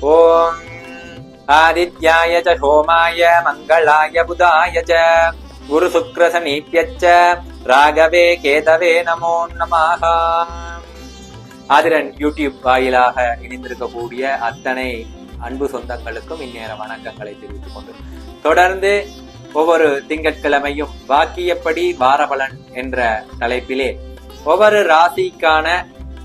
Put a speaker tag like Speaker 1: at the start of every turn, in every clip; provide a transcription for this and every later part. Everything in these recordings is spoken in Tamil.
Speaker 1: ஓம் ஆதித்யாய ச ஹோமாய மங்களாய புதாய ச குரு சுக்ர சனீப்யச்ச ராகவே கேதவே நமோ நமாக ஆதிரன் யூடியூப் வாயிலாக இணைந்திருக்கக்கூடிய அத்தனை அன்பு சொந்தங்களுக்கும் இந்நேர வணக்கங்களை தெரிவித்துக் கொண்டு தொடர்ந்து ஒவ்வொரு திங்கட்கிழமையும் வாக்கியப்படி வாரபலன் என்ற தலைப்பிலே ஒவ்வொரு ராசிக்கான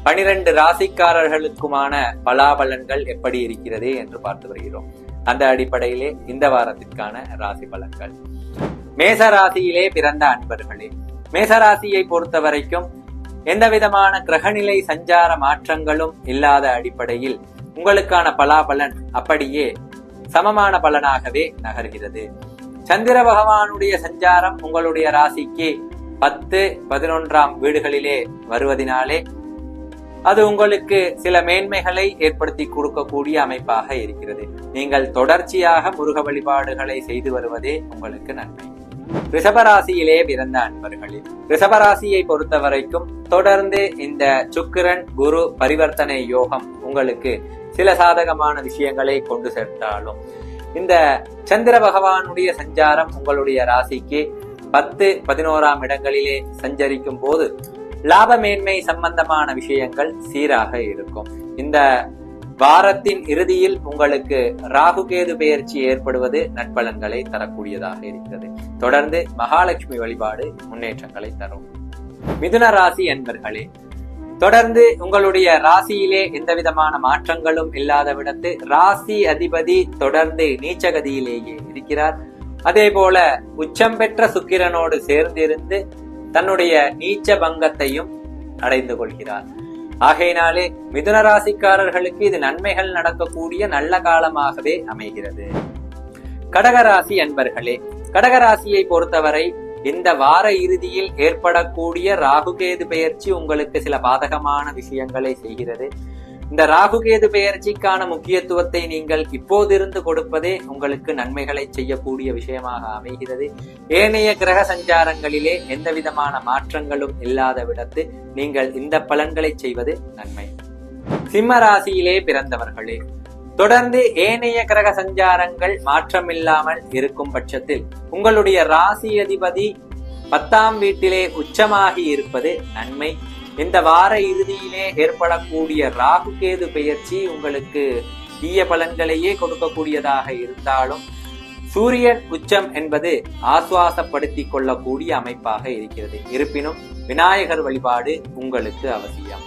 Speaker 1: பனிரெண்டு ராசிக்காரர்களுக்குமான பலாபலன்கள் எப்படி இருக்கிறது என்று பார்த்து வருகிறோம். அந்த அடிப்படையிலே இந்த வாரத்திற்கான ராசி பலன்கள். மேச ராசியிலே பிறந்த அன்பர்களே மேசராசியை பொறுத்த வரைக்கும் எந்த விதமான கிரகநிலை சஞ்சார மாற்றங்களும் இல்லாத அடிப்படையில் உங்களுக்கான பலாபலன் அப்படியே சமமான பலனாகவே நகர்கிறது. சந்திர பகவானுடைய சஞ்சாரம் உங்களுடைய ராசிக்கு பத்து பதினொன்றாம் வீடுகளிலே வருவதினாலே அது உங்களுக்கு சில மேன்மைகளை ஏற்படுத்தி கொடுக்கக்கூடிய அமைப்பாக இருக்கிறது. நீங்கள் தொடர்ச்சியாக முருக வழிபாடுகளை செய்து வருவதே உங்களுக்கு நன்மை. ரிஷபராசியிலே பிறந்த அன்பர்களில் ரிஷபராசியை பொறுத்த வரைக்கும் தொடர்ந்து இந்த சுக்கிரன் குரு பரிவர்த்தனை யோகம் உங்களுக்கு சில சாதகமான விஷயங்களை கொண்டு சேர்த்தாலும் இந்த சந்திர பகவானுடைய சஞ்சாரம் உங்களுடைய ராசிக்கு பத்து பதினோராம் இடங்களிலே சஞ்சரிக்கும் போது லாபமேன்மை சம்பந்தமான விஷயங்கள் சீராக இருக்கும். இந்த வாரத்தின் இறுதியில் உங்களுக்கு ராகுகேது பெயர்ச்சி ஏற்படுவது நட்பலன்களை தரக்கூடியதாக இருக்கிறது. தொடர்ந்து மகாலட்சுமி வழிபாடு முன்னேற்றங்களை தரும். மிதுன ராசி என்பர்களே தொடர்ந்து உங்களுடைய ராசியிலே எந்த விதமான மாற்றங்களும் இல்லாத விடத்து ராசி அதிபதி தொடர்ந்து நீச்சகதியிலேயே இருக்கிறார். அதே போல உச்சம் பெற்ற சுக்கிரனோடு சேர்ந்திருந்து தன்னுடைய நீச்ச பங்கத்தையும் அடைந்து கொள்கிறார். ஆகையினாலே மிதுன ராசிக்காரர்களுக்கு இது நன்மைகள் நடக்கக்கூடிய நல்ல காலமாகவே அமைகிறது. கடகராசி அன்பர்களே கடகராசியை பொறுத்தவரை இந்த வார இறுதியில் ஏற்படக்கூடிய ராகுகேது பெயர்ச்சி உங்களுக்கு சில பாதகமான விஷயங்களை செய்கிறது. இந்த ராகுகேது பெயர்ச்சிக்கான முக்கியத்துவத்தை நீங்கள் இப்போதிருந்து கொடுப்பதே உங்களுக்கு நன்மைகளை செய்யக்கூடிய விஷயமாக அமைகிறது. ஏனைய கிரக சஞ்சாரங்களிலே எந்த விதமான மாற்றங்களும் இல்லாத விடத்து நீங்கள் இந்த பலன்களை செய்வது நன்மை. சிம்ம ராசியிலே பிறந்தவர்களே தொடர்ந்து ஏனைய கிரக சஞ்சாரங்கள் மாற்றமில்லாமல் இருக்கும் பட்சத்தில் உங்களுடைய ராசி அதிபதி பத்தாம் வீட்டிலே உச்சமாகி இருப்பது நன்மை. இந்த வார இறுதியிலே ஏற்படக்கூடிய ராகு கேது பெயர்ச்சி உங்களுக்கு தீய பலன்களையே கொடுக்கக்கூடியதாக இருந்தாலும் சூரியன் உச்சம் என்பது ஆசுவாசப்படுத்திக் கொள்ளக்கூடிய அமைப்பாக இருக்கிறது. இருப்பினும் விநாயகர் வழிபாடு உங்களுக்கு அவசியம்.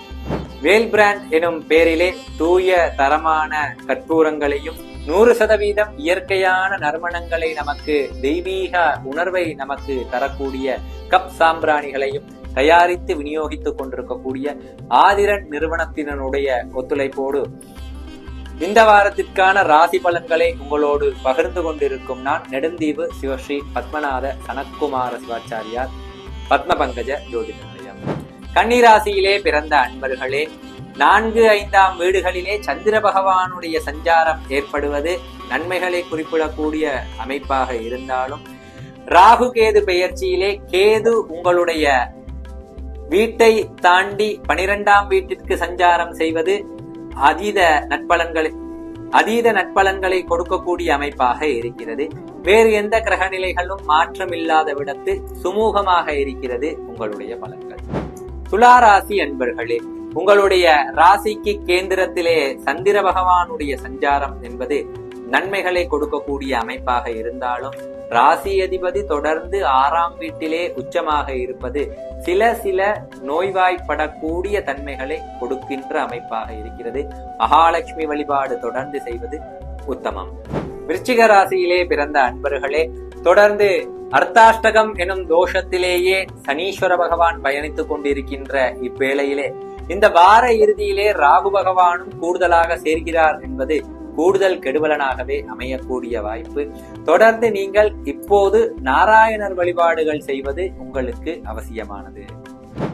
Speaker 1: வேல் பிராண்ட் எனும் பெயரிலே தூய தரமான கற்பூரங்களையும் நூறு சதவீதம் இயற்கையான நறுமணங்களை நமக்கு தெய்வீக உணர்வை நமக்கு தரக்கூடிய கப் சாம்பிராணிகளையும் தயாரித்து விநியோகித்துக் கொண்டிருக்கக்கூடிய ஆதிரன் நிறுவனத்தினுடைய ஒத்துழைப்போடு இந்த வாரத்திற்கான ராசி பலன்களை உங்களோடு பகிர்ந்து கொண்டிருக்கும் நான் நெடுந்தீவு சிவஸ்ரீ பத்மநாத சனத்குமார சிவாச்சாரியார் பத்ம பங்கஜ ஜோதி நிலையம் கன்னிராசியிலே பிறந்த அன்பர்களே நான்கு ஐந்தாம் வீடுகளிலே சந்திர பகவானுடைய சஞ்சாரம் ஏற்படுவது நன்மைகளை குறிப்பிடக்கூடிய அமைப்பாக இருந்தாலும் ராகு கேது பெயர்ச்சியிலே கேது உங்களுடைய வீட்டை தாண்டி பனிரெண்டாம் வீட்டிற்கு சஞ்சாரம் செய்வது அதீத நட்பலன்களை அதீத நட்பலன்களை கொடுக்கக்கூடிய அமைப்பாக இருக்கிறது. வேறு எந்த கிரக நிலைகளும் மாற்றம் இல்லாத விடத்து சுமூகமாக இருக்கிறது உங்களுடைய பலன்கள். துளாராசி அன்பர்களே உங்களுடைய ராசிக்கு கேந்திரத்திலே சந்திர பகவானுடைய சஞ்சாரம் என்பது நன்மைகளை கொடுக்கக்கூடிய அமைப்பாக இருந்தாலும் ராசி அதிபதி தொடர்ந்து ஆறாம் வீட்டிலே உச்சமாக இருப்பது சில சில நோய்வாய்ப்படக்கூடிய தன்மைகளை கொடுக்கின்ற அமைப்பாக இருக்கிறது. மகாலட்சுமி வழிபாடு தொடர்ந்து செய்வது உத்தமம். விருச்சிக ராசியிலே பிறந்த அன்பர்களே தொடர்ந்து அர்த்தாஷ்டகம் எனும் தோஷத்திலேயே சனீஸ்வர பகவான் பயணித்துக் கொண்டிருக்கின்ற இவ்வேளையிலே இந்த வார இறுதியிலே ராகு பகவானும் கூடுதலாக சேர்கிறார் என்பது கூடுதல் கெடுவலனாகவே அமையக்கூடிய வாய்ப்பு. தொடர்ந்து நீங்கள் இப்போது நாராயணர் வழிபாடுகள் செய்வது உங்களுக்கு அவசியமானது.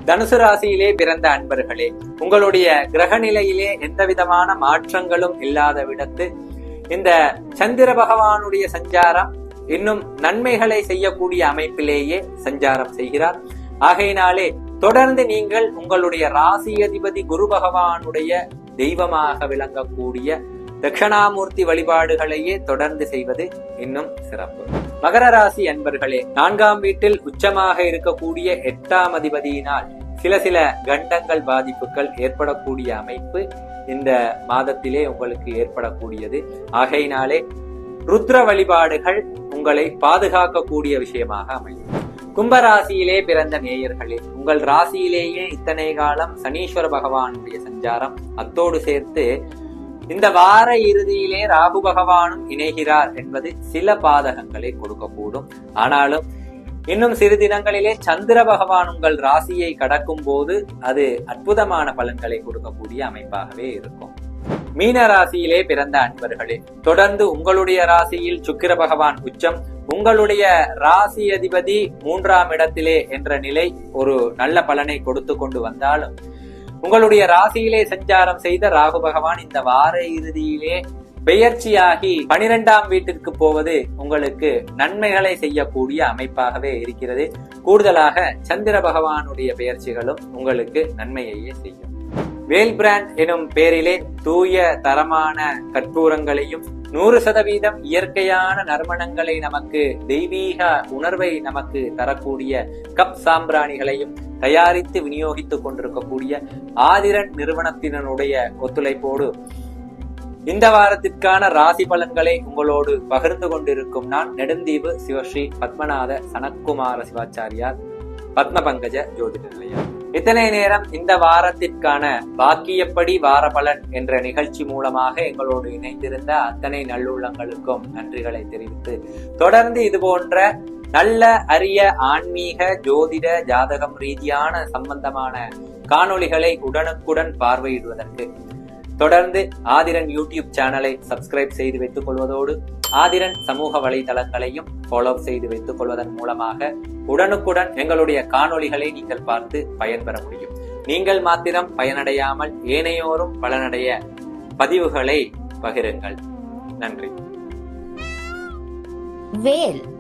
Speaker 1: தனுசு ராசியிலே பிறந்த அன்பர்களே உங்களுடைய கிரக நிலையிலே எந்த விதமான மாற்றங்களும் இல்லாத விடத்து இந்த சந்திர பகவானுடைய சஞ்சாரம் இன்னும் நன்மைகளை செய்யக்கூடிய அமைப்பிலேயே சஞ்சாரம் செய்கிறார். ஆகையினாலே தொடர்ந்து நீங்கள் உங்களுடைய ராசி அதிபதி குரு பகவானுடைய தெய்வமாக விளங்கக்கூடிய தட்சிணாமூர்த்தி வழிபாடுகளையே தொடர்ந்து செய்வது இன்னும் சிறப்பு. மகர ராசி அன்பர்களே நான்காம் வீட்டில் உச்சமாக இருக்கக்கூடிய எட்டாம் அதிபதியினால் சில சில கண்டங்கள் பாதிப்புகள் ஏற்படக்கூடிய அமைப்பு இந்த மாதத்திலே உங்களுக்கு ஏற்படக்கூடியது. ஆகையினாலே ருத்ர வழிபாடுகள் உங்களை பாதுகாக்கக்கூடிய விஷயமாக அமையும். கும்பராசியிலே பிறந்த நேயர்களே உங்கள் ராசியிலேயே இத்தனை காலம் சனீஸ்வர பகவானுடைய சஞ்சாரம் அத்தோடு சேர்த்து இந்த வார இறுதியிலே ராகு பகவானும் இணைகிறார் என்பது சில பாதகங்களை கொடுக்கக்கூடும். ஆனாலும் இன்னும் சிறு தினங்களிலே சந்திர பகவான் உங்கள் ராசியை கடக்கும் போது அது அற்புதமான பலன்களை கொடுக்கக்கூடிய அமைப்பாகவே இருக்கும். மீன ராசியிலே பிறந்த அன்பர்களே தொடர்ந்து உங்களுடைய ராசியில் சுக்கிர பகவான் உச்சம் உங்களுடைய ராசி அதிபதி மூன்றாம் இடத்திலே என்ற நிலை ஒரு நல்ல பலனை கொடுத்து கொண்டு வந்தாலும் உங்களுடைய ராசியிலே சஞ்சாரம் செய்த ராகு பகவான் இந்த வார இறுதியிலே பெயர்ச்சியாகி பனிரெண்டாம் வீட்டிற்கு போவது உங்களுக்கு நன்மைகளை செய்யக்கூடிய அமைப்பாகவே இருக்கிறது. கூடுதலாக சந்திர பகவானுடைய பெயர்ச்சிகளும் உங்களுக்கு நன்மையையே செய்யும். வேல் பிராண்ட் எனும் பெயரிலே தூய தரமான கற்பூரங்களையும் நூறு சதவீதம் இயற்கையான நறுமணங்களை நமக்கு தெய்வீக உணர்வை நமக்கு தரக்கூடிய கப் சாம்பிராணிகளையும் தயாரித்து விநியோகித்துக் கொண்டிருக்கக்கூடிய ஆதிரன் நிறுவனத்தினுடைய ஒத்துழைப்போடு இந்த வாரத்திற்கான ராசி பலன்களை உங்களோடு பகிர்ந்து கொண்டிருக்கும் நான் நெடுந்தீவு சிவஸ்ரீ பத்மநாத சனத்குமார சிவாச்சாரியார் பத்ம பங்கஜ ஜோதிட நிலையம். இத்தனை நேரம் இந்த வாரத்திற்கான பாக்கியப்படி வார பலன் என்ற நிகழ்ச்சி மூலமாக எங்களோடு இணைந்திருந்த அத்தனை நல்லுள்ளங்களுக்கும் நன்றிகளை தெரிவித்து தொடர்ந்து இது போன்ற நல்ல அரிய ஆன்மீக ஜோதிட ஜாதகம் ரீதியான சம்பந்தமான காணொளிகளை உடனுக்குடன் பார்வையிடுவதற்கு தொடர்ந்து ஆதிரன் யூடியூப் சேனலை சப்ஸ்கிரைப் செய்து வைத்துக் கொள்வதோடு ஆதிரன் சமூக வலைதளங்களையும் ஃபாலோ செய்து வைத்துக் கொள்வதன் மூலமாக உடனுக்குடன் எங்களுடைய காணொளிகளை நீங்கள் பார்த்து பயன்பெற முடியும். நீங்கள் மாத்திரம் பயனடையாமல் ஏனையோரும் பலனடைய பதிவுகளை பகிருங்கள். நன்றி.
Speaker 2: வேல்